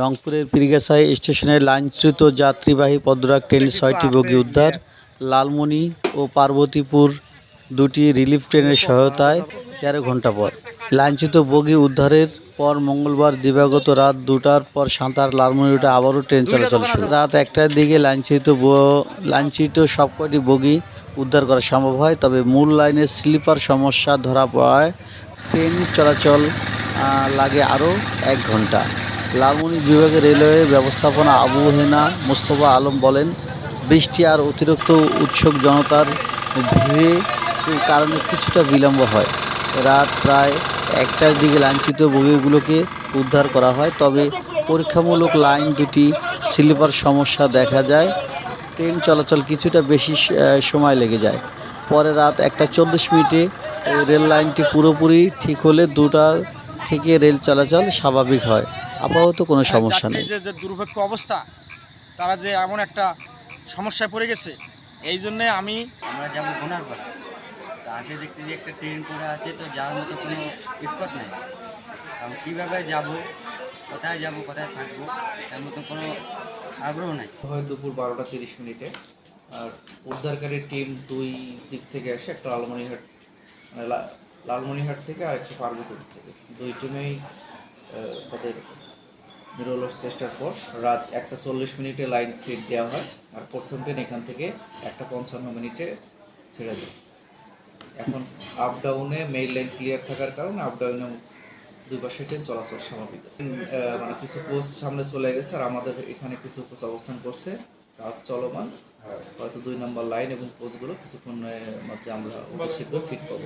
রংপুরের পীরগাছাই স্টেশনে লাইনচ্যুত যাত্রীবাহী পদ্মরাগ ট্রেনের ছয়টি বগি উদ্ধার। লালমনি ও পার্বতীপুর দুটি রিলিফ ট্রেনের সহায়তায় তেরো ঘণ্টা পর। লাইনচ্যুত বগি উদ্ধারের পর মঙ্গলবার দিবাগত রাত দুটার পর সাঁতার লালমনি রুটে আবারও ট্রেন চলাচল শুরু। রাত একটার দিকে লাইনচ্যুত ব- লাইনচ্যুত সবকটি বগি উদ্ধার করা সম্ভব হয় তবে মূল লাইনের স্লিপার সমস্যা ধরা পড়ায় ট্রেন চলাচল লাগে আরও এক ঘণ্টা লালমনি বিভাগের রেলওয়ে ব্যবস্থাপনা আবু হেনা মোস্তফা আলম বলেন, বৃষ্টি আর অতিরিক্ত উৎসুক জনতার ভিড়ে কারণে কিছুটা বিলম্ব হয়। রাত প্রায় একটার দিকে লাঞ্ছিত বগিগুলোকে উদ্ধার করা হয়, তবে পরীক্ষামূলক লাইন দুটি স্লিপার সমস্যা দেখা যায়, ট্রেন চলাচল কিছুটা বেশি সময় লেগে যায়। পরে রাত একটা চল্লিশ মিনিটে রেল লাইনটি পুরোপুরি ঠিক হলে দুটা থেকে রেল চলাচল স্বাভাবিক হয়। আপাতত কোনো সমস্যা নেই। যে যে দুর্ভিক্ষ অবস্থা তারা যে এমন একটা সমস্যায় পড়ে গেছে এই জন্যে আমি আমরা যাব ঘোনার পাড়া তা আসে দেখতে যে একটা ট্রেন পড়ে আছে তো যাওয়ার মতো কোনো স্পট নেই। আমি কীভাবে যাব কোথায় যাব কোথায় থাকব তার মতো কোনো আগ্রহ নাই। হয় দুপুর বারোটা তিরিশ মিনিটে আর উদ্ধারকারী টিম দুই দিক থেকে আসে একটা লালমনিরহাট মানে লা- থেকে আর একটা পার্বতীপুর থেকে। দুই টিমেই তাদের নিরলস চেষ্টার পর রাত একটা চল্লিশ মিনিটে লাইন ফিট দেওয়া হয় আর প্রথম ট্রেন এখান থেকে একটা পঞ্চান্ন মিনিটে ছেড়ে দেয়। এখন আপ ডাউনে মেইন লাইন ক্লিয়ার থাকার কারণে আপ ডাউনে দুই পাশে ট্রেন চলাচল স্বাভাবিক। মানে কিছু কোচ সামনে চলে গেছে আর আমাদের এখানে কিছু কোচ অবস্থান করছে। কাজ চলমান। হয়তো দুই নম্বর লাইন এবং কোচগুলো কিছুক্ষণের মধ্যে আমরা অতি ফিট পাবো।